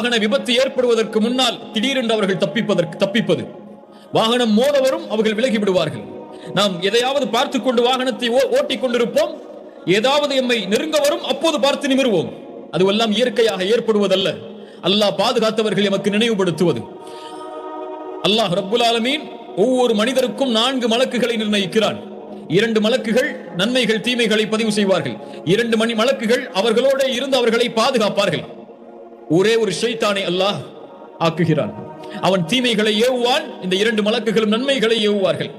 வாகன விபத்து ஏற்படுவதற்கு முன்னால் திடீரென்று அவர்கள் தப்பிப்பதற்கு தப்பிப்பது. வாகனம் மோதவரும் அவர்கள் விலகி விடுவார்கள் நாம் எதையாவது பார்த்து கொண்டு வாகனத்தை ஓ- ஓட்டிக் கொண்டிருப்போம் ஏதாவது எம்மை நெருங்க வரும் அப்போது பார்த்து நிமிருவோம். அதுவெல்லாம் இயற்கையாக ஏற்படுவதல்ல. அல்லாஹ் பாதுகாத்தவர்கள் எமக்கு நினைவுபடுத்துவது. அல்லாஹ் ரப்புல் ஆலமீன் ஒவ்வொரு மனிதருக்கும் நான்கு மலக்குகளை நிர்ணயிக்கிறான். இரண்டு மலக்குகள் நன்மைகள் தீமைகளை பதிவு செய்வார்கள். இரண்டு மணி மலக்குகள் அவர்களோட இருந்து அவர்களை பாதுகாப்பார்கள். ஒரே ஒரு ஷைத்தானை அல்லாஹ் ஆக்குகிறான். அவன் தீமைகளை ஏவுவான் இந்த இரண்டு மலக்குகளும் நன்மைகளை ஏவுவார்கள்.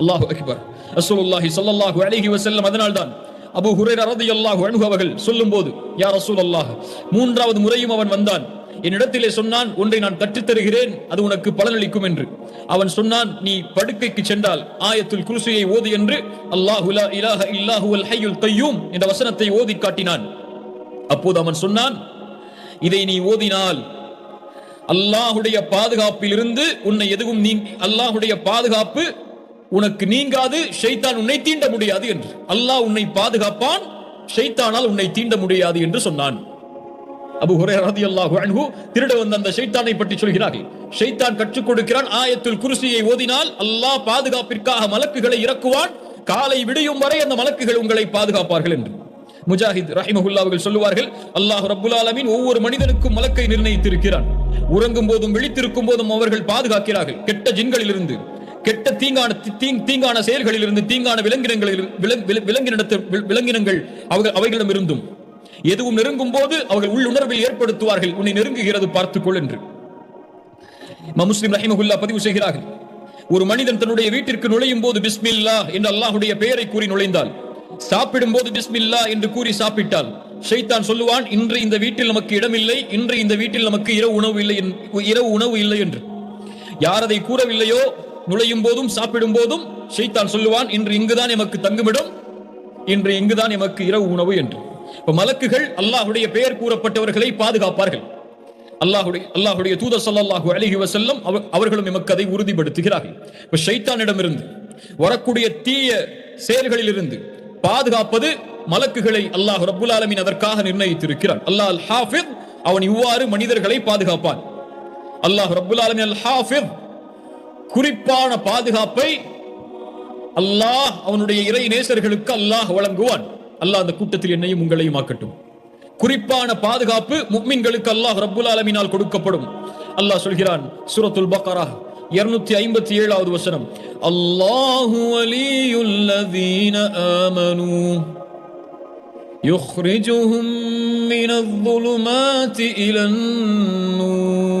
அல்லாஹு அக்பர். ரசூலுல்லாஹி ஸல்லல்லாஹு அலைஹி வஸல்லம் அதனால்தான் அபூ ஹுரைரா ரலியல்லாஹு அன்ஹு அவர்கள் சொல்லும்போது யா ரசூலல்லாஹ் மூன்றாவது முறையும் அவன் வந்தான். என்னிடத்திலே சொன்னான் ஒன்றை நான் கற்றுத் தருகிறேன் அது உனக்கு பலனளிக்கும் என்று. அவன் சொன்னான் நீ படுக்கைக்கு சென்றால் ஆயத்துல் குருசியை ஓது என்று. அல்லாஹு லா இலாஹ இல்லாஹுல் ஹய்யுல் கய்யூம் என்ற வசனத்தை ஓதி காட்டினான். அப்போது அவன் சொன்னான் இதை நீ ஓதினால் அல்லாஹுடைய பாதுகாப்பில் இருந்து உன்னை எதுவும் நீ அல்லாஹுடைய பாதுகாப்பு உனக்கு நீங்காது ஷைத்தான் உன்னை தீண்ட முடியாது என்று. அல்லாஹ் உன்னை பாதுகாப்பான் ஷைத்தானால் உன்னை தீண்ட முடியாது என்று சொன்னான். அபு ஹோரே ரதி அல்லாஹ் அன்ஹு திருட வந்த அந்த ஷைத்தானை பற்றி சொல்கிறார்கள். ஷைத்தான் கற்றுக் கொடுக்கிறான் ஆயத்துல் குருசியை ஓதினால் அல்லாஹ் பாதுகாப்பிற்காக மலக்குகளை இறக்குவான் காலை விடியும் வரை அந்த மலக்குகள் உங்களை பாதுகாப்பார்கள் என்று. முஜாஹித் ரஹிமகுல்லா அவர்கள் சொல்லுவார்கள் அல்லாஹ் ரபுல் ஆலமின் ஒவ்வொரு மனிதனுக்கும் மலக்கை நிர்ணயித்திருக்கிறான். உறங்கும் போதும் விழித்திருக்கும் போதும் அவர்கள் பாதுகாக்கிறார்கள். கெட்ட ஜின்களிலிருந்து கெட்ட தீங்கான தீ- தீங்கான செயல்களிலிருந்து தீங்கான விலங்கினங்களில் விலங்கினத்து- விலங்கினங்கள் அவர்கள் அவைகளிடமிருந்தும் எதுவும் நெருங்கும் போது அவர்கள் உள்ளுணர்வில் ஏற்படுத்துவார்கள். உன்னை நெருங்குகிறது பார்த்துக்கொள் என்று. முஸ்லிம் ரஹிமகுல்லா பதிவு செய்கிறார்கள். ஒரு மனிதன் தன்னுடைய வீட்டிற்கு நுழையும் போது பிஸ்மில்லா என்று அல்லாஹ்வுடைய பெயரை கூறி நுழைந்தால் சாப்பிடும் போது பிஸ்மில்லா என்று கூறி சாப்பிட்டால் ஷைத்தான் சொல்லுவான் இன்று இந்த வீட்டில் நமக்கு இடமில்லை இன்று இந்த வீட்டில் நமக்கு இரவு உணவு இல்லை இரவு உணவு இல்லை என்று. யார் அதை கூறவில்லையோ நுழையும் போதும் சாப்பிடும் போதும் ஷைத்தான் சொல்லுவான் இன்று இங்குதான் எமக்கு தங்குமிடம் இன்று இங்குதான் எமக்கு இரவு உணவு என்று. இப்ப மலக்குகள் அல்லாஹுடைய பெயர் கூறப்பட்டவர்களை பாதுகாப்பார்கள். அல்லாஹுடைய அல்லாஹ்வுடைய தூதர் சல்லாஹு அழகி வசல்லம் அவர்களும் எமக்கு அதை உறுதிப்படுத்துகிறார்கள். இப்ப ஷைத்தானிடமிருந்து வரக்கூடிய தீய செயல்களிலிருந்து பாதுகாப்பது மலக்குகளை அல்லாஹ் ரபுல் ஆலமின் அதற்காக நிர்ணயித்திருக்கிறான். அல்லாஹ் அல் ஹாஃபித் அவன் இவ்வாறு மனிதர்களை பாதுகாப்பான். அல்லாஹ் ரபுல் ஆலமின் அல் ஹாஃபித் குறிப்பான பாதுகாப்பை அல்லாஹ் அவனுடைய இறை நேசர்களுக்கு அல்லாஹ் வழங்குவான். அல்லாஹ் அந்த கூட்டத்தில் என்னையும் உங்களையும் ஆக்கட்டும். குறிப்பான பாதுகாப்பு முக்மின்களுக்கு அல்லாஹ் ரபுல் ஆலமினால் கொடுக்கப்படும். அல்லாஹ் சொல்கிறான் சூரத்துல் பக்கரா இருநூத்தி ஐம்பத்தி ஏழாவது வசனம் அல்லாஹு வலியுல்லதீன ஆமனூ يخرجهم من الظلمات إلى النور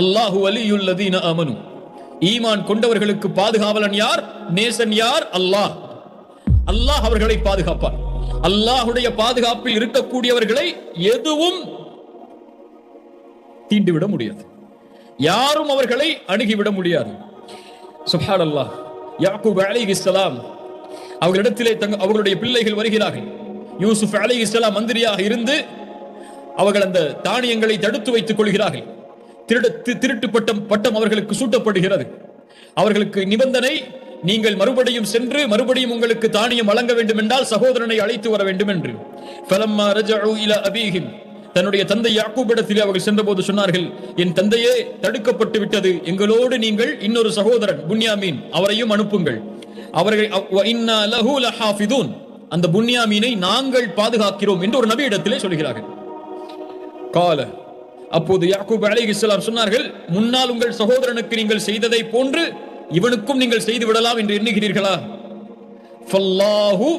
அல்லாஹு வலியுல்லதீன ஆமனு ஈமான் கொண்டவர்களுக்கு பாதுகாவலன் யார் நேசன் யார் அல்லாஹ் அல்லாஹ் அவர்களை பாதுகாப்பார் அல்லாஹுடைய பாதுகாப்பில் இருக்கக்கூடியவர்களை எதுவும் தீண்டிவிட முடியாது யாரும் அவர்களை அணுகிவிட முடியாது. சுப்ஹான் அல்லாஹ் யாக்கூப் அலைஹிஸ்ஸலாம் அவர்களிடத்திலே தங்க அவர்களுடைய பிள்ளைகள் வருகிறார்கள். யூசுப் அலைஹிஸ்ஸலாம் மந்திரியாக இருந்து அவர்கள் அந்த தானியங்களை தடுத்து வைத்துக் கொள்கிறார்கள். திருட திருட்டு பட்டம் பட்டம் அவர்களுக்கு சூட்டப்படுகிறது. அவர்களுக்கு நிபந்தனை நீங்கள் மறுபடியும் சென்று மறுபடியும் உங்களுக்கு தானியம் வழங்க வேண்டும் என்றால் சகோதரனை அழைத்து வர வேண்டும் என்று தன்னுடைய தந்தை யாக்கூபிடத்திலே அவர்கள் சென்றபோது சொன்னார்கள் என் தந்தையே தடுக்கப்பட்டு விட்டது. எங்களோடு நீங்கள் இன்னொரு சகோதரன் புன்யாமீன் அவரையும் அனுப்புங்கள். அவர்கள் அந்த புன்யாமீனை நாங்கள் பாதுகாக்கிறோம் என்று ஒரு நபியிடத்திலே சொல்கிறார்கள். கால அப்போது யாக்கூப் அலைஹிஸ்ஸலாம் சொன்னார்கள் முன்னால் உங்கள் சகோதரனுக்கு நீங்கள் செய்ததை போன்று இவனுக்கும் நீங்கள் செய்து விடலாம் என்று எண்ணுகிறீர்களா? ஃபல்லாஹு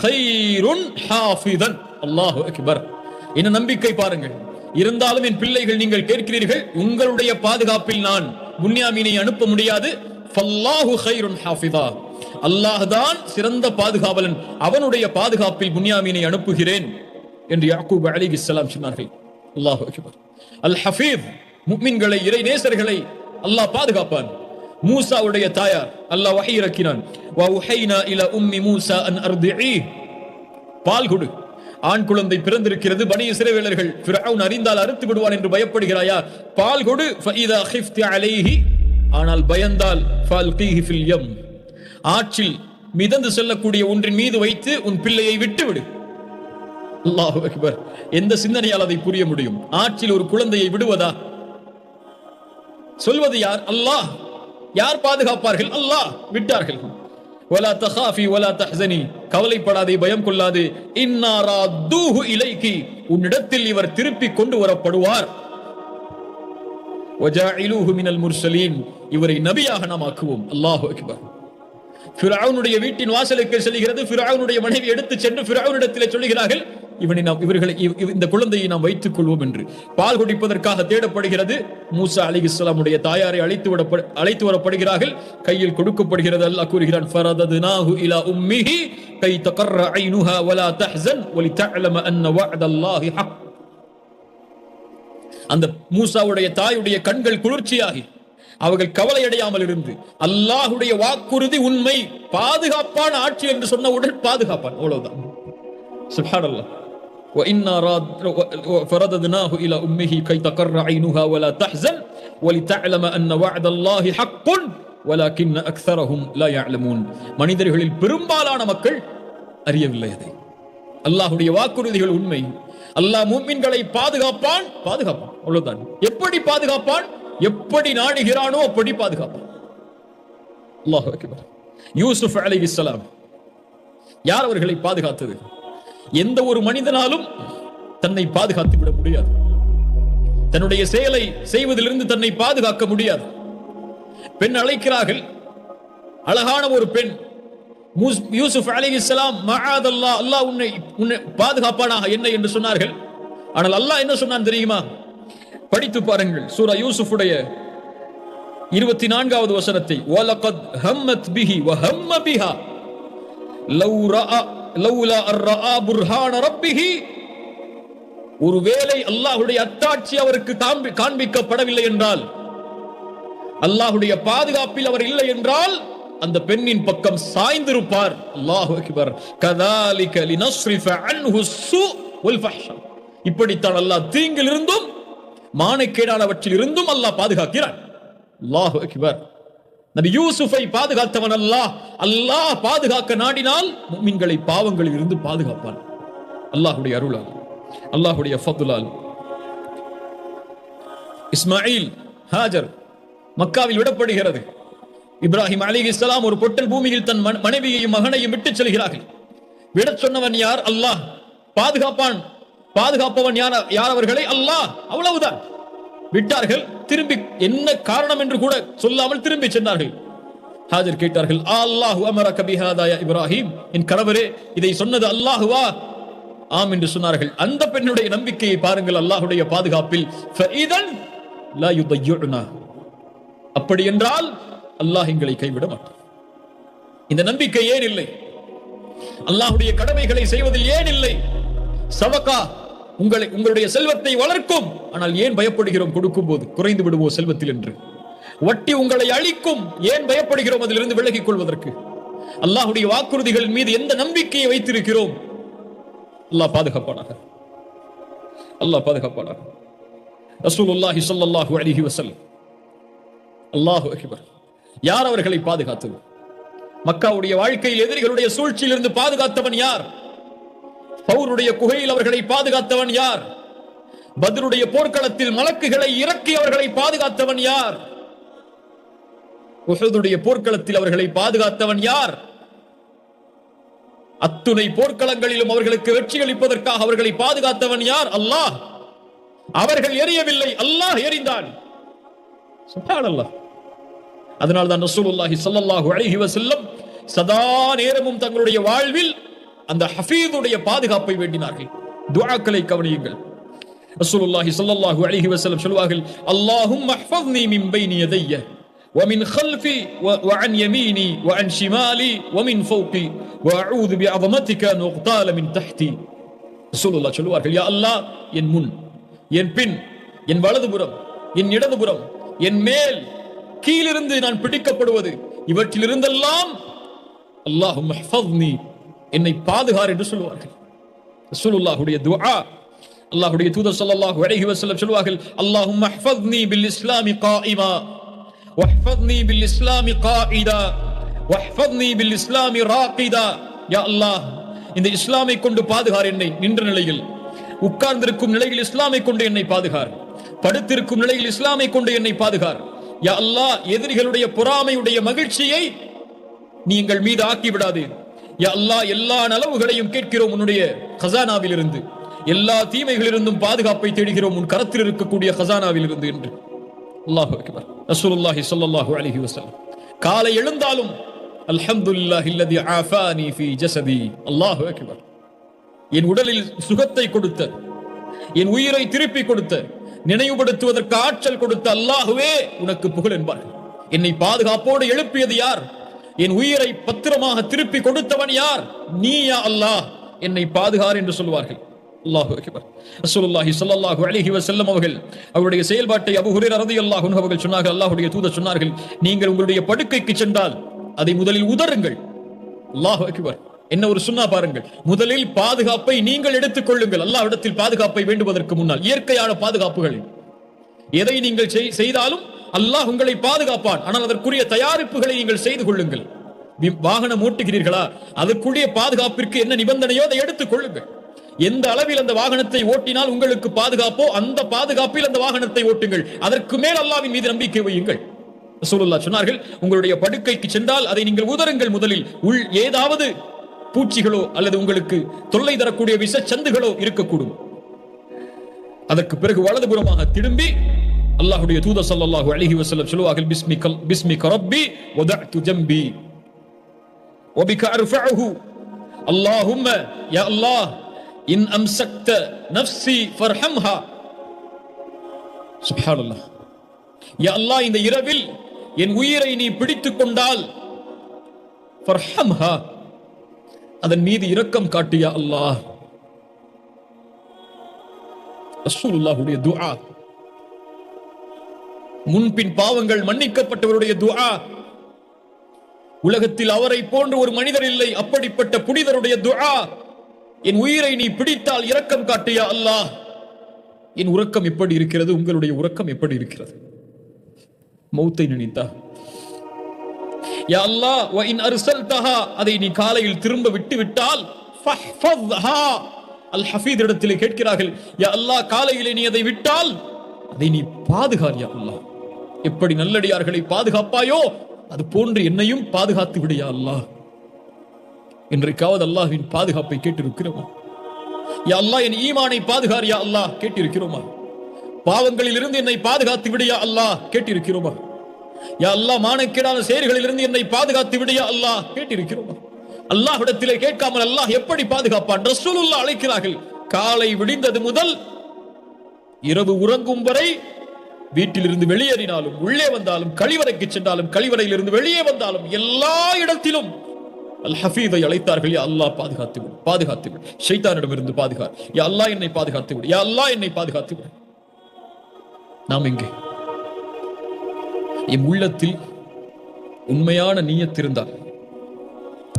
ஹைருன் ஹாஃபிதன். அல்லாஹு அக்பர். என்ன நம்பிக்கை பாருங்கள். இருந்தாலும் என் பிள்ளைகள் நீங்கள் கேட்கிறீர்கள் உங்களுடைய பாதுகாப்பில் நான் புன்யாமீனை அனுப்ப முடியாது. அல்லாஹ்தான் அல்லாஹ் தான் சிறந்த பாதுகாவலன் அவனுடைய பாதுகாப்பில் புன்யாமீனை அனுப்புகிறேன் என்று யாக்கூப் அலைஹிஸ்ஸலாம் சொன்னார்கள். அல்லாஹ் அல் ஹஃபீஸ் முக்மின்களை இறை நேசர்களை அல்லாஹ் பாதுகாப்பான். மூசாவுடைய தாயார் அல்லாஹ் வகை இறக்கினான். உஹைனா இல உம்மி மூசா அன் பால் கொடு. ஆண் குழந்தை பிறந்திருக்கிறது பனி இஸ்ரவேலர்கள் ஃபிரௌன் அறிந்தால் அறுத்து விடுவான் என்று பயப்படுகிறாயா? பால் கொடு ஃபஇதா ஹிஃப்தி அலைஹி. ஆனால் பயந்தால் ஃபல்கீஹி ஃபில் யம். ஆற்றில் மிதந்து செல்லக்கூடிய ஒன்றின் மீது வைத்து உன் பிள்ளையை விட்டு விடு அல்லாஹு அக்பர். எந்த சிந்தனையால் அதை புரிய முடியும்? ஆற்றில் ஒரு குழந்தையை விடுவதா? சொல்வது யார்? அல்லாஹ். யார் பாதுகாப்பார்கள்? அல்லாஹ். விட்டார்கள். வலா தஹாஃபி வலா தஹ்சனி. கவலைப்படாதே பயம் கொள்ளாதே. இன்னாரா தூஹு இலைக்கு உன்னிடத்தில் இவர் திருப்பி கொண்டு வரப்படுவார். வஜாஇலூஹு மினல் முர்சலீன். இவரை நபியாக நாம் ஆக்குவோம். அல்லாஹு அக்பர். ஃபிரவுனுடைய வீட்டின் வாசலுக்கு செல்கிறது. ஃபிரவுனுடைய மனைவி எடுத்து சென்று ஃபிரவுனிடத்தில் சொல்லுகிறார்கள் இவனை நாம் இவர்களை இவ்- இந்த குழந்தையை நாம் வைத்துக் கொள்வோம் என்று. பால் குடிப்பதற்காக தேடப்படுகிறது. மூசா அலிஹிஸ்ஸலாமுடைய தாயாரை அழைத்து விட அழைத்து வரப்படுகிறார்கள். கையில் கொடுக்கப்படுகிறது. அல்லாஹ் கூறுகிறான் ஃபரததுனாஹு இலா உம்மிஹி கை தகர்ர ஐனுஹா வலா தஹ்சன் அன்ன வஅதல்லாஹி ஹக். அந்த மூசாவுடைய தாயுடைய கண்கள் குளிர்ச்சியாகி அவர்கள் கவலையடையாமல் இருந்து அல்லாஹுடைய வாக்குறுதி உண்மை பாதுகாப்பான ஆட்சி என்று சொன்னவுடன் பாதுகாப்பான். அவ்வளவுதான். சுப்ஹானல்லாஹ் وإنا راد فرددناه إلى أمه كي تقر عينها ولا تحزن ولتعلم أن وعد الله حق ولكن أكثرهم لا يعلمون மனிதர்களில் பெரும்பாலான மக்கள் அறியவில்லை அதை அல்லாஹ்வுடைய வாக்குறுதிகள் உண்மை அல்லாஹ் மூமின்களை பாதுகாப்பான் பாதுகாப்பான் அவ்வளவுதான் எப்படி பாதுகாப்பான் எப்படி நாடுகிறானோ அப்படி பாதுகாப்பான் அல்லாஹ் அக்பர் யூசுப் அலைஹிஸ்ஸலாம் யார் அவர்களை பாதுகாத்தது எந்த ஒரு மனிதனாலும் தன்னை பாதுகாத்து விட முடியாது. தன்னுடைய செயலை செய்வதிலிருந்து தன்னை பாதுகாக்க முடியாது. பெண் அழைக்கிறார்கள். அழகான ஒரு பெண். மூஸ்- யூசுப் அலைஹிஸ்ஸலாம் மஆதல்லா அல்லாஹ் உன்னை உன்னை பாதுகாப்பானாக என்ன? என்று சொன்னார்கள். ஆனால் அல்லாஹ் என்ன சொன்னான் தெரியுமா? படித்து பாருங்கள் சூரா யூசுஃபுடைய இருபத்தி நான்காவது வசனத்தை. வலகத் ஹம்மத் பிஹி வஹம்ம பிஹா லௌரா ரஅ ஒருவேளை அல்லாஹுடைய அத்தாட்சி அவருக்கு காண்பிக்கப்படவில்லை என்றால் அல்லாஹுடைய பாதுகாப்பில் அவர் இல்லை என்றால் அந்த பெண்ணின் பக்கம் சாய்ந்திருப்பார். அல்லாஹு அக்பர். கதாலிக லினஸ்ரிஃப அன்ஹு ஸூ வல் ஃபஹ்ஷா. இப்படித்தான் அல்லாஹ் தீங்கிலிருந்தும் மானக்கேடானவற்றில் இருந்தும் அல்லாஹ் பாதுகாக்கிறான். அல்லாஹு அக்பர். நபி யூசுஃபை பாதுகாத்தவன் அல்லாஹ். அல்லாஹ் பாதுகாக்க நாடினால் முஃமின்களை பாவங்களில் இருந்து பாதுகாப்பான். அல்லாஹுடைய அருளால் அல்லாஹுடைய ஃபதுலால். இஸ்மாயில் ஹாஜர் மக்காவில் விடப்படுகிறது. இப்ராஹிம் அலிஹிஸ்ஸலாம் ஒரு பொட்டல் பூமியில் தன் மனைவியையும் மகனையும் விட்டுச் செல்கிறார்கள். விடச் சொன்னவன் யார்? அல்லாஹ். பாதுகாப்பான். பாதுகாப்பவன் யார் யார் அவர்களை அல்லாஹ். அவ்வளவுதான். விட்டார்கள். திரும்பி என்ன காரணம் என்று கூட சொல்லாமல் திரும்பி சென்றார்கள். ஹாஜர் கேட்டார்கள் அல்லாஹு அமர பிஹாதா இப்ராஹிம். என் கணவரே இதை சொன்னது அல்லாஹுவா? ஆம் என்று சொன்னார்கள். அந்த பெண்ணுடைய நம்பிக்கையை பாருங்கள் அல்லாஹுடைய பாதுகாப்பில். லா அப்படி என்றால் அல்லாஹ் எங்களை கைவிட மாட்டான். இந்த நம்பிக்கை ஏன் இல்லை? அல்லாஹுடைய கடமைகளை செய்வதில் ஏன் இல்லை? சவகா உங்களை உங்களுடைய செல்வத்தை வளர்க்கும். ஆனால் ஏன் பயப்படுகிறோம்? கொடுக்கும் போது குறைந்து விடுவோம் செல்வத்தில் என்று. வட்டி உங்களை அழிக்கும். ஏன் பயப்படுகிறோம்? அதிலிருந்து விலகிக் கொள்வதற்கு. அல்லாஹுடைய வாக்குறுதிகள் மீது எந்த நம்பிக்கையை வைத்திருக்கிறோம்? அல்லாஹ் பாதுகாப்பானாக. அல்லாஹ் பாதுகாப்பானாக. ரசூலுல்லாஹி ஸல்லல்லாஹு அலைஹி வஸல்லம். அல்லாஹு அக்பர். யார் அவர்களை பாதுகாத்தது? மக்காவுடைய வாழ்க்கையில் எதிரிகளுடைய சூழ்ச்சியிலிருந்து பாதுகாத்தவன் யார்? பௌருடைய குகையில் அவர்களை பாதுகாத்தவன் யார்? பதிலுடைய போர்க்களத்தில் மலக்குகளை இறக்கி அவர்களை பாதுகாத்தவன் யார்? உஹதுடைய போர்க்களத்தில் அவர்களை பாதுகாத்தவன் யார்? அத்துணை போர்க்களங்களிலும் அவர்களுக்கு வெற்றி அளிப்பதற்காக அவர்களை பாதுகாத்தவன் யார்? அல்லாஹ். அவர்கள் எரியவில்லை அல்லாஹ் எறிந்தான் அதனால்தான் அதனால் தான் ரசூலுல்லாஹி ஸல்லல்லாஹு அலைஹி வஸல்லம் சதா நேரமும் தங்களுடைய வாழ்வில் அந்த ஹஃபீதுடைய பாதுகாப்பை வேண்டினார்கள். துவாக்களை கவனியுங்கள். ரசூலுல்லாஹி ஸல்லல்லாஹு அலைஹி வஸல்லம் சொல்வார்கள் அல்லாஹும் மஹ்ஃபஸ்னி மின் பைனி யதைய ومن خلفي وعن يميني وعن شمالي ومن فوقي واعوذ بعظمتك ان اغتال من تحتي رسول الله சொல்வார்கள் யா அல்லாஹ் என் முன் என் பின் என் வலதுபுறம் என் இடதுபுறம் என் மேல் கீழிருந்து நான் பிடிக்கப்படுவது இவற்றிலிருந்தெல்லாம் அல்லாஹும் மஹ்ஃபஸ்னி என்னை பாதுகார் என்று சொல்லுவார்கள். ரசூலுல்லாஹுடைய துஆ அல்லாஹுடைய தூதர் ஸல்லல்லாஹு அலைஹி வஸல்லம் சொல்வார்கள் அல்லாஹும் அஹ்ஃபத்னி பில் இஸ்லாமி காயிமா வஹ்ஃபத்னி பில் இஸ்லாமி காயிதா வஹ்ஃபத்னி பில் இஸ்லாமி ராகிதா யா அல்லாஹ் இந்த இஸ்லாமை கொண்டு பாதுகார் என்னை நின்ற நிலையில் உட்கார்ந்திருக்கும் நிலையில் இஸ்லாமை கொண்டு என்னை பாதுகார் படுத்திருக்கும் நிலையில் இஸ்லாமை கொண்டு என்னை பாதுகார். யா அல்லாஹ் எதிரிகளுடைய பொறாமையுடைய மகிழ்ச்சியை நீ எங்கள் மீது ஆக்கி விடாதே அல்லாஹ் எல்லா நலவுகளையும் கேட்கிறோம் உன்னுடைய கசானாவில் இருந்து எல்லா தீமைகளிலிருந்தும் பாதுகாப்பை தேடுகிறோம் உன் கரத்தில் இருக்கக்கூடிய கசானாவில் இருந்து என்று. அல்லாஹு அக்பர். ரசூலுல்லாஹி ஸல்லல்லாஹு அலைஹி வஸல்லம். காலை எழுந்தாலும் அல்ஹம்துலில்லாஹி அல்லதி ஆஃபானி ஃபீ ஜஸதி. அல்லாஹு அக்பர். என் உடலில் சுகத்தை கொடுத்த என் உயிரை திருப்பி கொடுத்த நினைவுபடுத்துவதற்கு ஆற்றல் கொடுத்த அல்லாஹுவே உனக்கு புகழ் என்பார்கள். என்னை பாதுகாப்போடு எழுப்பியது யார்? என் உயிரை பத்திரமாக திருப்பி கொடுத்தவன் யார்? நீயா அல்லாஹ். என்னை பாதுகார் என்று சொல்வார்கள் அல்லாஹு அக்பர். ரசூலுல்லாஹி ஸல்லல்லாஹு அலைஹி வஸல்லம் அவர்கள் அவருடைய செயல்பாட்டை அபூ ஹுரைரா ரலியல்லாஹு அன்ஹு அவர்கள் சொன்னார்கள். அல்லாஹ்வுடைய தூதர் சொன்னார்கள் நீங்கள் உங்களுடைய படுக்கைக்கு சென்றால் அதை முதலில் உதறுங்கள். அல்லாஹு அக்பர். என்ன ஒரு சொன்னா பாருங்கள். முதலில் பாதுகாப்பை நீங்கள் எடுத்துக் கொள்ளுங்கள். அல்லாஹ்விடத்தில் பாதுகாப்பை வேண்டுவதற்கு முன்னால் இயற்கையான பாதுகாப்புகள் எதை நீங்கள் செய்- செய்தாலும் அல்லாஹ் உங்களை பாதுகாப்பான். ஆனால் அதற்குரிய தயாரிப்புகளை நீங்கள் செய்து கொள்ளுங்கள். வாகனம் ஓட்டுகிறீர்களா? அதற்குரிய பாதுகாப்பிற்கு என்ன நிபந்தனையோ அதை எடுத்துக் கொள்ளுங்கள். எந்த அளவில் அந்த வாகனத்தை ஓட்டினால் உங்களுக்கு பாதுகாப்போ அந்த பாதுகாப்பில் அந்த வாகனத்தை ஓட்டுங்கள். அதற்கு மேல் அல்லாவின் மீது நம்பிக்கை வையுங்கள். ரசூலுல்லா சொன்னார்கள் உங்களுடைய படுக்கைக்கு சென்றால் அதை நீங்கள் உதருங்கள் முதலில். உள் ஏதாவது பூச்சிகளோ அல்லது உங்களுக்கு தொல்லை தரக்கூடிய விஷச்சந்துகளோ இருக்கக்கூடும். அதற்கு பிறகு வலதுபுறமாக திரும்பி அல்லாஹ்வுடைய தூதர் ஸல்லல்லாஹு அலைஹி வஸல்லம் சொல்வார்கள் பிஸ்மிகல் பிஸ்மிக ரப்பி வதஅது ஜம்பி وبك ارفعه اللهم يا الله ان امسكت نفسي فارحمها سبحان الله யா அல்லாஹ் இந்த இரவில் என் உயிரை நீ பிடித்துக் கொண்டால் ஃபர்ஹம்ஹா அதன் மீது இரக்கம் காட்டியா அல்லாஹ் ரசூலுல்லாஹுடைய துஆ முன்பின் பாவங்கள் மன்னிக்கப்பட்டவருடைய துஆ. உலகத்தில் அவரை போன்ற ஒரு மனிதர் இல்லை அப்படிப்பட்ட புனிதருடைய துஆ. என் உயிரை நீ பிடித்தால் இரக்கம் காட்டியா அல்லாஹ்? என் உறக்கம் எப்படி இருக்கிறது? உங்களுடைய உறக்கம் எப்படி இருக்கிறது? மௌத்தை நினைத்தா. யா அல்லாஹ் வ இன் அர்சல்தஹா. அதை நீ காலையில் திரும்ப விட்டு விட்டால் ஃபஹ்ஃபத்ஹா அல் ஹஃபீத் இடத்திலே கேட்கிறார்கள் யா அல்லாஹ் காலையிலே நீ அதை விட்டால் அதை நீ பாதுகார் யா அல்லாஹ்? எப்படி நல்லடியார்களை பாதுகாப்பாயோ? அது போன்று என்னையும் பாதுகாத்து விடையா அல்லாஹ். இன்றைக்காவது அல்லாஹின் பாதுகாப்பை கேட்டிருக்கிறோமா? யா அல்லாஹ் என் ஈமானை பாதுகார் யா அல்லாஹ் கேட்டிருக்கிறோமா? பாவங்களில் இருந்து என்னை பாதுகாத்து விடையா அல்லாஹ் கேட்டிருக்கிறோமா? யா அல்லாஹ் மானக்கேடான செயல்களில் இருந்து என்னை பாதுகாத்து விடையா அல்லாஹ் கேட்டிருக்கிறோமா? அல்லாஹ்விடத்திலே கேட்காமல் அல்லாஹ் எப்படி பாதுகாப்பான்? ரசூலுல்லா அழைக்கிறார்கள். காலை விடிந்தது முதல் இரவு உறங்கும் வரை வீட்டிலிருந்து வெளியேறினாலும் உள்ளே வந்தாலும் கழிவறைக்கு சென்றாலும் கழிவறையிலிருந்து வெளியே வந்தாலும் எல்லா இடத்திலும் அல் ஹஃபீதை அழைத்தார்கள். யா அல்லாஹ் பாதுகாத்து விடு பாதுகாத்து விடு. ஷைத்தானிடமிருந்து பாதுகா யா அல்லாஹ் என்னை பாதுகாத்து விடு யா அல்லாஹ் என்னை பாதுகாத்து விடு. நாம் எங்கே? என் உள்ளத்தில் உண்மையான நீயத்திருந்தால்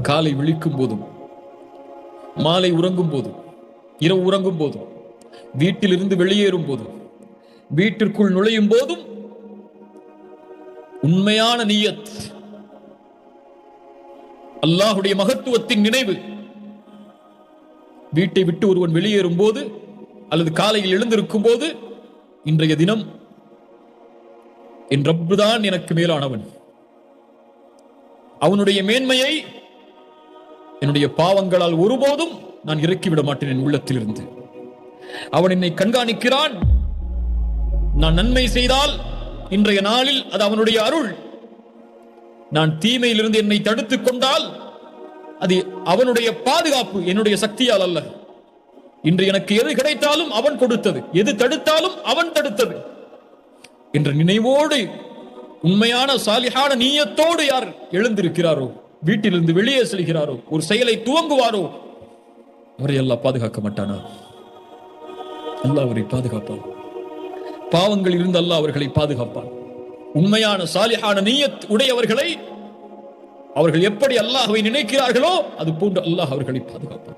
காலை விழிக்கும் போதும் மாலை உறங்கும் போதும் இரவு உறங்கும் போதும் வீட்டிலிருந்து வெளியேறும் போதும் வீட்டிற்குள் நுழையும் போதும் உண்மையான நீயத். அல்லாஹுடைய மகத்துவத்தின் நினைவு. வீட்டை விட்டு ஒருவன் வெளியேறும் போது அல்லது காலையில் எழுந்திருக்கும் போது இன்றைய தினம் என் ரப்புதான் எனக்கு மேலானவன். அவனுடைய மேன்மையை என்னுடைய பாவங்களால் ஒருபோதும் நான் இறக்கிவிட மாட்டேன் என் உள்ளத்திலிருந்து. அவன் என்னை கண்காணிக்கிறான். நான் நன்மை செய்தால் இன்றைய நாளில் அது அவனுடைய அருள். நான் தீமையிலிருந்து என்னை தடுத்துக் கொண்டால் அது அவனுடைய பாதுகாப்பு என்னுடைய சக்தியால் அல்ல. இன்று எனக்கு எது கிடைத்தாலும் அவன் கொடுத்தது எது தடுத்தாலும் அவன் தடுத்தது. என்ற நினைவோடு உண்மையான சாலிஹான நீயத்தோடு யார் எழுந்திருக்கிறாரோ வீட்டிலிருந்து வெளியே செல்கிறாரோ ஒரு செயலை துவங்குவாரோ அவரை எல்லாம் பாதுகாக்க மாட்டானா? அல்லாஹ் அவரை பாதுகாப்பான். பாவங்கள் இருந்து அல்லாஹ் அவர்களை பாதுகாப்பான். உண்மையான சாலிஹான நீயத் உடையவர்களை அவர்கள் எப்படி அல்லாஹுவை நினைக்கிறார்களோ அது போன்று அல்லாஹ் அவர்களை பாதுகாப்பான்.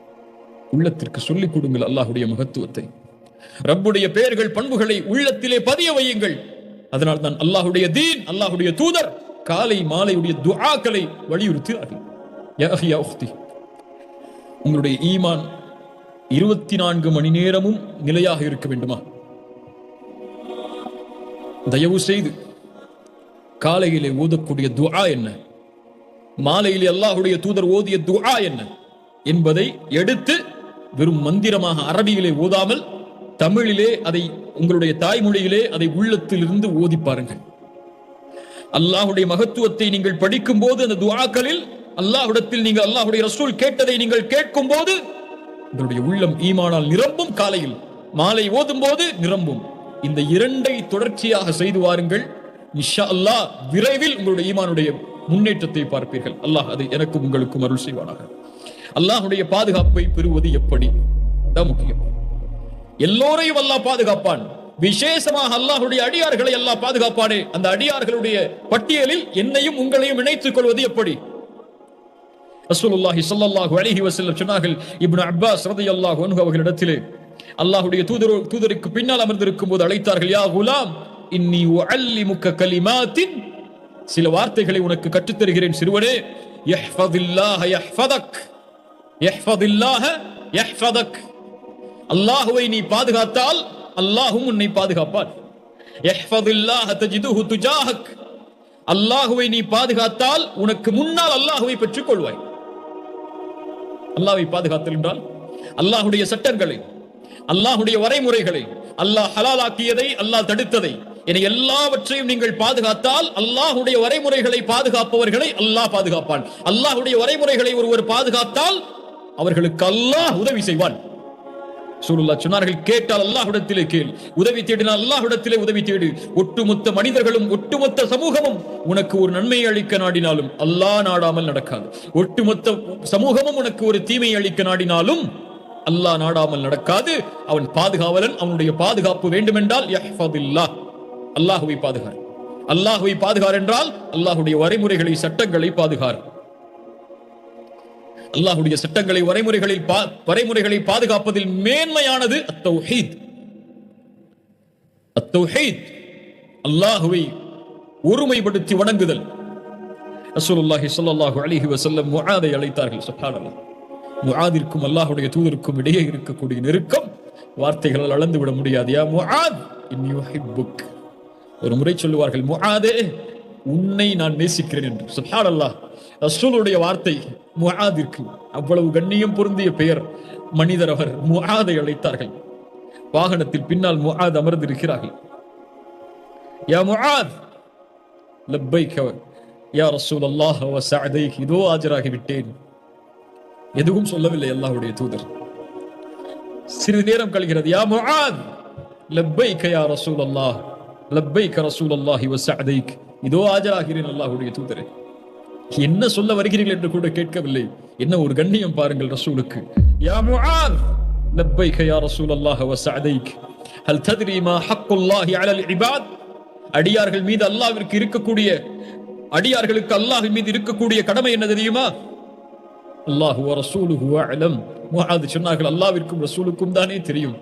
உள்ளத்திற்கு சொல்லிக் கொடுங்கள் அல்லாஹுடைய மகத்துவத்தை. ரப்புடைய பெயர்கள் பண்புகளை உள்ளத்திலே பதிய வையுங்கள். அதனால் தான் அல்லாஹுடைய தீன் அல்லாஹுடைய தூதர் காலை மாலையுடைய துஆக்களை வலியுறுத்துகிறார்கள் யா உங்களுடைய ஈமான் இருபத்தி நான்கு மணி நேரமும் நிலையாக இருக்க வேண்டுமா? தயவு செய்து காலையிலே ஓதக்கூடிய துஆ என்ன? மாலையிலே அல்லாஹுடைய தூதர் ஓதிய துஆ என்ன? என்பதை எடுத்து வெறும் மந்திரமாக அரபியிலே ஓதாமல் தமிழிலே அதை உங்களுடைய தாய்மொழியிலே அதை உள்ளத்திலிருந்து ஓதி பாருங்கள். அல்லாஹுடைய மகத்துவத்தை நீங்கள் படிக்கும் போது அந்த துவாக்களில் அல்லாஹுடத்தில் நீங்கள் அல்லாஹுடைய ரசூல் கேட்டதை நீங்கள் கேட்கும் போது உங்களுடைய உள்ளம் ஈமானால் நிரம்பும். காலையில் மாலை ஓதும் போது நிரம்பும். இந்த இரண்டை தொடர்ச்சியாக செய்து வாருங்கள். இன்ஷா அல்லாஹ் விரைவில் உங்களுடைய ஈமானுடைய முன்னேற்றத்தை பார்ப்பீர்கள். அல்லாஹ் அதை எனக்கும் உங்களுக்கும் அருள் செய்வானாக. அல்லாஹுடைய பாதுகாப்பை பெறுவது எப்படி? தான் முக்கியம். எல்லோரையும் அல்லாஹ் பாதுகாப்பான். விசேஷமாக அல்லாஹுடைய அடியார்களை அல்லாஹ் பாதுகாப்பானே. அந்த அடியார்களுடைய பட்டியலில் என்னையும் உங்களையும் இணைத்துக் கொள்வது எப்படி? ரசூலுல்லாஹி ஸல்லல்லாஹு அலைஹி வஸல்லம் சொன்னார்கள் இப்னு அப்பாஸ் ரலியல்லாஹு அன்ஹு அவர்களிடத்திலே அல்லாஹுடைய தூதர் தூதருக்கு பின்னால் அமர்ந்திருக்கும் போது அழைத்தார்கள் யா குலாம் இன்னி உஅல்லிமுக கலிமாத்தின் சில வார்த்தைகளை உனக்கு கற்றுத்தருகிறேன் சிறுவனே. யஹ்ஃபதில்லாஹ யஹ்ஃபதக் யஹ்ஃபதில்லாஹ யஹ்ஃபதக் அல்லாஹுவை நீ பாதுகாத்தால் அல்லாஹும் உன்னை பாதுகாப்பான். யஹ்ஃபதில்லாஹ தஜிதுஹு துஜாஹக். அல்லாஹுவை நீ பாதுகாத்தால் உனக்கு முன்னால் அல்லாஹுவை பெற்றுக் கொள்வாய் அல்லாஹ்வை பாதுகாத்தல் என்றால் அல்லாஹுடைய சட்டங்களை அல்லாஹுடைய வரைமுறைகளை அல்லாஹ் ஹலாலாக்கியதை அல்லாஹ் தடுத்ததை என எல்லாவற்றையும் நீங்கள் பாதுகாத்தால் அல்லாஹுடைய வரைமுறைகளை பாதுகாப்பவர்களை அல்லாஹ் பாதுகாப்பான். அல்லாஹுடைய வரைமுறைகளை ஒருவர் பாதுகாத்தால் அவர்களுக்கு அல்லாஹ் உதவி செய்வான். சூருல்லா சொன்னார்கள் கேட்டால் அல்லாஹ்விடத்திலே கேள். உதவி தேடினால் அல்லாஹ்விடத்திலே உதவி தேடு. ஒட்டுமொத்த மனிதர்களும் ஒட்டுமொத்த சமூகமும் உனக்கு ஒரு நன்மையை அளிக்க நாடினாலும் அல்லாஹ் நாடாமல் நடக்காது. ஒட்டுமொத்த சமூகமும் உனக்கு ஒரு தீமையை அளிக்க நாடினாலும் அல்லாஹ் நாடாமல் நடக்காது. அவன் பாதுகாவலன் அவனுடைய பாதுகாப்பு வேண்டுமென்றால் அல்லாஹுவை பாதுகார். அல்லாஹுவை பாதுகார் என்றால் அல்லாஹுடைய வரைமுறைகளை சட்டங்களை பாதுகார். அல்லாஹுடைய சட்டங்களை வரைமுறைகளில் பா- வரைமுறைகளை பாதுகாப்பதில் மேன்மையானது அத்தௌஹீத். அத்தௌஹீத். அல்லாஹுவை ஒருமைப்படுத்தி வணங்குதல். ரசூலுல்லாஹி ஸல்லல்லாஹு அலைஹி வஸல்லம் முஆதை அழைத்தார்கள். சுப்ஹானல்லாஹ். முகாதிற்கும் அல்லாஹுடைய தூதருக்கும் இடையே இருக்கக்கூடிய நெருக்கம் வார்த்தைகளால் அளந்து விட முடியாது. யா முஆத் இன்னி ஒரு முறை சொல்லுவார்கள் முஆதே உன்னை நான் நேசிக்கிறேன் என்று. சுப்ஹானல்லாஹ். ரசூலுடைய வார்த்தை முஆதிற்கு. அவ்வளவு கண்ணியம் பொருந்திய பெயர் மனிதர் அவர் முஆதை அழைத்தார்கள். வாகனத்தில் பின்னால் முஆத் அமர்ந்திருக்கிறார்கள். யா முஆத் லப்பைக்க யா ரசூல் அல்லாஹ் இதோ ஆஜராகி விட்டேன் எதுவும் சொல்லவில்லை அல்லாஹுடைய தூதர். சிறிது நேரம் கழிகிறது. யா முஆத்! லப்பைக்க யா ரசூல் அல்லாஹ் லப்பைக்க ரசூல் அல்லாஹி வசஅதைக் இதோ ஆஜராகிறேன் அல்லாஹ்வுடைய தூதரே. என்ன சொல்ல வருகிறீர்கள் என்று கூட கேட்கவில்லை. என்ன ஒரு கண்ணியம் பாருங்கள் ரசூலுக்கு. யா முஆத்! லப்பைக்க யா ரசூல் அல்லாஹ் வசஅதைக் ஹல் தத்ரி மா ஹக்குல்லாஹி அலல் இபாத்! அடியார்கள் மீது அல்லாஹ்விற்கு இருக்கக்கூடிய அடியார்களுக்கு அல்லாஹ் மீது இருக்கக்கூடிய கடமை என்ன தெரியுமா? அல்லாஹு ரசூலுஹு அலம் முஆத் சொன்னார்கள் அல்லாஹ்விற்கும் ரசூலுக்கும் தானே தெரியும்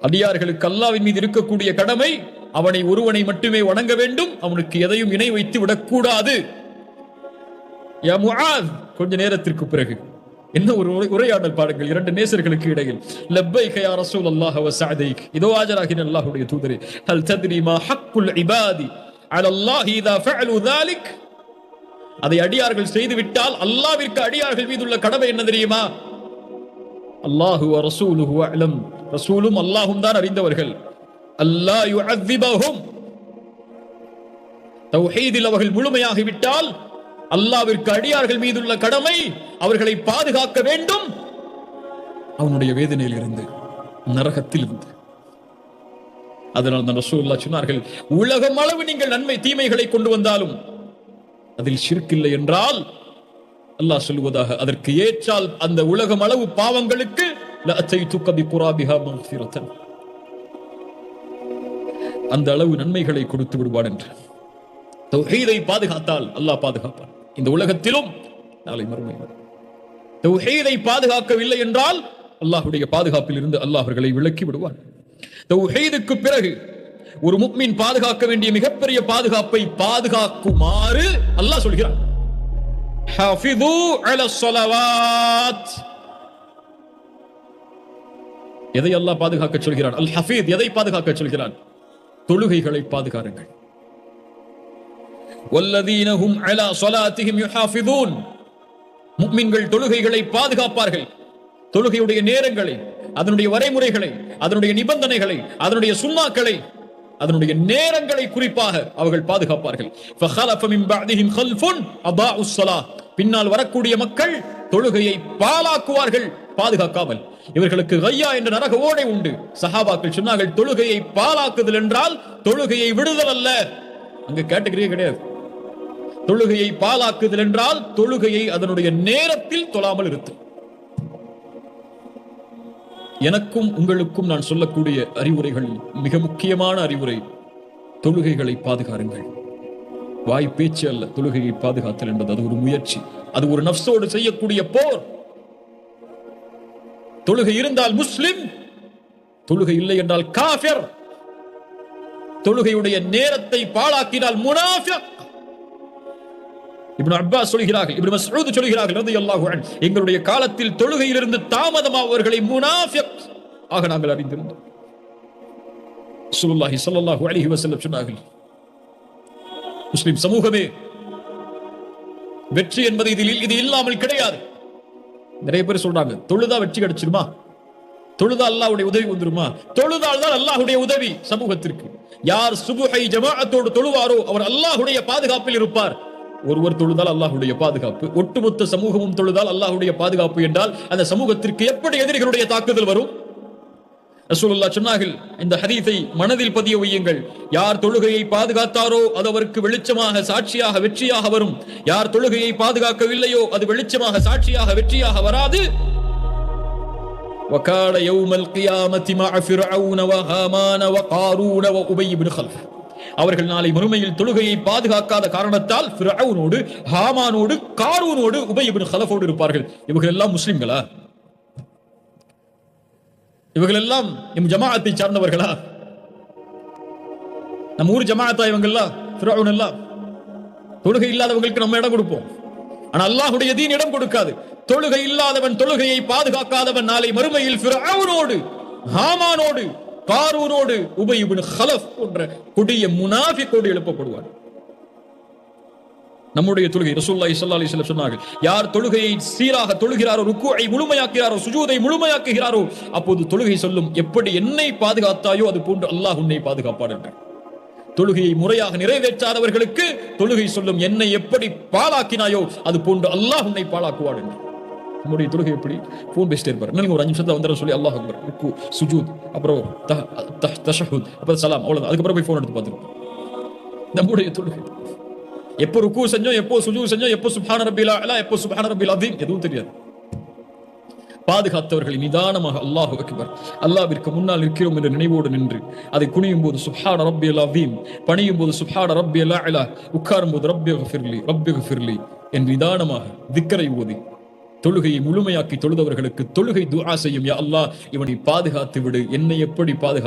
அடியார்களுக்கு அல்லாஹ்வின் மீது இருக்கக்கூடிய கடமை அவனை ஒருவனை மட்டுமே வணங்க வேண்டும் அவனுக்கு எதையும் இணை வைத்து விடக்கூடாது யா முஆத் கொஞ்ச நேரத்திற்கு பிறகு என்ன ஒரு உரை- உரையாடல் பாருங்கள் இரண்டு நேசர்களுக்கு இடையில் லப்பைக யா ரசூல் அல்லாஹ் வ சஅதைக் இதோ ஆஜராகின அல்லாஹ்வுடைய தூதரே ஹல் தத்ரி மா ஹக்குல் இபாதி அல அல்லாஹ் இதா ஃபஅலு ذلك அதை அடியார்கள் செய்துவிட்டால் அல்லாவிற்கு அடியார்கள் மீதுள்ள கடமை என்ன தெரியுமா? அல்லாஹு ரசூலுஹு அலம் ரசூலும் அல்லாஹும் தான் அறிந்தவர்கள். அல்லாஹ் யுஅذிபஹும் தௌஹீதில் அவர்கள் முழுமையாகிவிட்டால் அல்லாவிற்கு அடியார்கள் மீதுள்ள கடமை அவர்களை பாதுகாக்க வேண்டும். அவனுடைய வேதனையில் இருந்து நரகத்தில் இருந்து அதனால் தான் ரசூல்லா சொன்னார்கள் உலகம் அளவு நீங்கள் நன்மை தீமைகளை கொண்டு வந்தாலும் அதில் சிறுக்கில்லை என்றால் அல்லாஹ் சொல்வதாக அதற்கு ஏற்றால் அந்த உலகம் அளவு பாவங்களுக்கு அந்த அளவு நன்மைகளை கொடுத்து விடுவான் என்று. தௌஹீதை பாதுகாத்தால் அல்லாஹ் பாதுகாப்பான். இந்த உலகத்திலும் நாளை மறுமை தௌஹீதை பாதுகாக்கவில்லை என்றால் அல்லாஹுடைய பாதுகாப்பில் இருந்து அல்லாஹ் அவர்களை விலக்கி விடுவான். தௌஹீதுக்கு பிறகு ஒரு முக்மின் பாதுகாக்க வேண்டிய மிகப்பெரிய பாதுகாப்பை பாதுகாக்குமாறு அல்லாஹ் சொல்கிறான். அல ஸலவாத். எதை அல்லாஹ் பாதுகாக்க சொல்கிறான்? அல் ஹஃபீத் எதை பாதுகாக்க சொல்கிறான்? தொழுகைகளை பாதுகாருங்கள். வல்லதீன அலா ஸலாத்திஹிம் யுஹாஃபிதூன். முக்மின்கள் தொழுகைகளை பாதுகாப்பார்கள். தொழுகையுடைய நேரங்களை அதனுடைய வரைமுறைகளை அதனுடைய நிபந்தனைகளை அதனுடைய சுண்ணாக்களை அதனுடைய நேரங்களை குறிப்பாக அவர்கள் பாதுகாப்பார்கள். பின்னால் வரக்கூடிய மக்கள் தொழுகையை பாலாக்குவார்கள் பாதுகாக்காமல். இவர்களுக்கு கையா என்ற நரக ஓடை உண்டு. சஹாபாக்கள் சொன்னார்கள் தொழுகையை பாலாக்குதல் என்றால் தொழுகையை விடுதல் அல்ல. அங்க கேட்டகரியே கிடையாது. தொழுகையை பாலாக்குதல் என்றால் தொழுகையை அதனுடைய நேரத்தில் தொழாமல் இருத்தல். எனக்கும் உங்களுக்கும் நான் சொல்லக்கூடிய அறிவுரைகள் மிக முக்கியமான அறிவுரை. தொழுகைகளை பாதுகாருங்கள். வாய் பேச்சு அல்ல தொழுகையை பாதுகாத்தல் என்பது அது ஒரு முயற்சி. அது ஒரு நப்சோடு செய்யக்கூடிய போர். தொழுகை இருந்தால் முஸ்லிம் தொழுகை இல்லை என்றால் காஃபிர். தொழுகையுடைய நேரத்தை பாழாக்கினால் முனாஃபிக். இப்னு அப்பா சொல்கிறார்கள் இப்னு மஸ்ஊத் சொல்கிறார்கள் ரலியல்லாஹு அன்ஹு எங்களுடைய காலத்தில் தொழுகையிலிருந்து தாமதமாவர்களை முனாஃபிக் ஆக நாங்கள் அறிந்திருந்தோம். ரசூலுல்லாஹி ஸல்லல்லாஹு அலைஹி வஸல்லம் சொன்னார்கள் முஸ்லிம் சமூகமே வெற்றி என்பது இதில் இது இல்லாமல் கிடையாது. நிறைய பேர் சொல்றாங்க தொழுதா வெற்றி கிடைச்சிருமா? தொழுதா அல்லாஹ்வுடைய உதவி வந்துருமா? தொழுதால் தான் அல்லாஹ்வுடைய உதவி சமூகத்திற்கு. யார் சுபுஹை ஜமாஅத்தோடு தொழுவாரோ அவர் அல்லாஹ்வுடைய பாதுகாப்பில் இருப்பார். ஒருவர் தொழுதால் அல்லாஹ்வுடைய பாதுகாப்பு ஒட்டுமொத்த சமூகமும் தொழுதால் அல்லாஹ்வுடைய பாதுகாப்பு என்றால் அந்த சமூகத்திற்கு எப்படி எதிரிகளுடைய தாக்குதல் வரும் ரசூலுல்லாஹ் சொன்னார்கள் இந்த ஹதீஸை மனதில் பதிய வையுங்கள் யார் தொழுகையை பாதுகாத்தாரோ அது அவருக்கு வெளிச்சமாக சாட்சியாக வெற்றியாக வரும் யார் தொழுகையை பாதுகாக்கவில்லையோ அது வெளிச்சமாக சாட்சியாக வெற்றியாக வராது وكان يوم القيامة مع فرعون وهامان وقارون وأبي بن خلف அவர்கள் நாளை மறுமையில் தொழுகையை பாதுகாக்காத காரணத்தால் ஃபிரௌனோடு ஹாமானோடு காரூனோடு உபய் ஹலஃபோடு இருப்பார்கள். இவர்கள் எல்லாம் முஸ்லிம்களா? இவர்கள் எல்லாம் நம் ஜமாஅத்தை சார்ந்தவர்களா? நம்ம ஊர் ஜமாஅத்தா இவங்கெல்லாம் ஃபிரௌன் எல்லாம். தொழுகை இல்லாதவங்களுக்கு நம்ம இடம் கொடுப்போம். ஆனா அல்லாஹுடைய தீன் இடம் கொடுக்காது. தொழுகை இல்லாதவன் தொழுகையை பாதுகாக்காதவன் நாளை மறுமையில் ஃபிரௌனோடு ஹாமானோடு காரூனோடு உபயுபின் ஹலஃப் போன்ற கொடிய முனாஃபிக்கோடு எழுப்பப்படுவார். நம்முடைய தொழுகை ரசூலுல்லாஹி ஸல்லல்லாஹு அலைஹி சொன்னார்கள் யார் தொழுகையை சீராக தொழுகிறாரோ ருக்குவை முழுமையாக்குகிறாரோ சுஜூதை முழுமையாக்குகிறாரோ அப்போது தொழுகை சொல்லும் எப்படி என்னை பாதுகாத்தாயோ அது போன்று அல்லாஹ் உன்னை பாதுகாப்பார் தொழுகையை முறையாக நிறைவேற்றாதவர்களுக்கு தொழுகை சொல்லும் என்னை எப்படி பாழாக்கினாயோ அது போன்று அல்லாஹ் உன்னை பாழாக்குவார் என்று நம்முடைய தொழுகை எப்படி? ஃபோன் பேசிட்டே இருப்பார் நீங்க ஒரு அஞ்சு நிமிஷத்துல வந்துட சொல்லி அல்லாஹ் அக்பர். ருக்கு சுஜூத் அப்புறம் தஹ் அப்புறம் சலாம் அவ்வளவுதான். அதுக்கப்புறம் போய் ஃபோன் எடுத்து பார்த்துருப்போம் நம்முடைய தொழுகை எப்போ ருக்கு செஞ்சோம் எப்போ சுஜூ செஞ்சோம் எப்போ சுபான ரபிலா அலா எப்போ சுபான ரபிலா அதீம் எதுவும் தெரியாது. பாதுகாத்தவர்களை நிதானமாக அல்லாஹ் அக்பர். அல்லாவிற்கு முன்னால் இருக்கிறோம் என்ற நினைவோடு நின்று அதை குனியும் போது சுப்ஹான ரப்பி அதீம் பணியும் போது சுப்ஹான ரப்பி அலா உட்காரும் போது ரப்பி ஹஃபிர்லி ரப்பி ஹஃபிர்லி என் நிதானமாக திக்கரை ஓதி தொழுகையை முழுமையாக்கி தொழுதவர்களுக்கு தொழுகை துஆ செய்யும். யா அல்லாஹ் இவனை பாதுகாத்து விடு. என்னை எப்படி பாதுகாத்து